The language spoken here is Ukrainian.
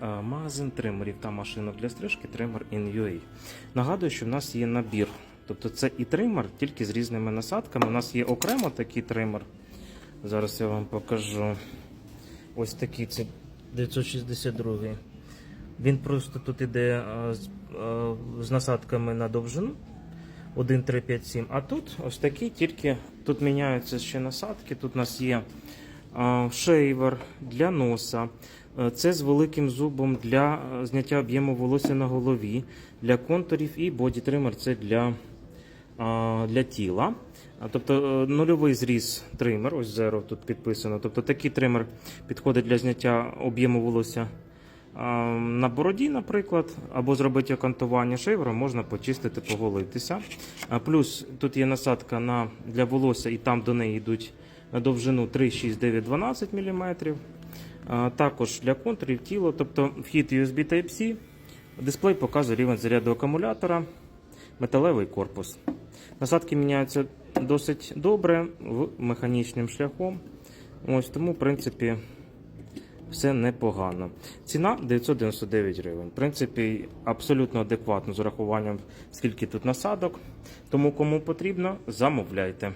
магазин тримерів та машинок для стрижки Trimmer in UA. Нагадую, що в нас є набір. Тобто це і тример, тільки з різними насадками. У нас є окремо такий тример. Зараз я вам покажу. Ось такий це 962. Він просто тут іде з, насадками на довжину. 1, 3, 5, 7. А тут ось такі, тільки тут міняються ще насадки. Тут у нас є шейвер для носа. Е, Це з великим зубом для е, зняття об'єму волосся на голові, для контурів і боді-тример це для, для тіла. Тобто е, нульовий зріз тример, ось zero тут підписано. Тобто такий тример підходить для зняття об'єму волосся на бороді, наприклад, або зробити окантування шейвером, можна почистити, поголитися. Плюс тут є насадка на, для волосся, і там до неї йдуть довжину 3, 6, 9, 12 мм. Також для контурів тіло, тобто вхід USB Type-C. Дисплей показує рівень заряду акумулятора, металевий корпус. Насадки міняються досить добре механічним шляхом. Ось тому, в принципі, все непогано. Ціна 999 гривень. В принципі, абсолютно адекватно з урахуванням, скільки тут насадок. Тому кому потрібно, замовляйте.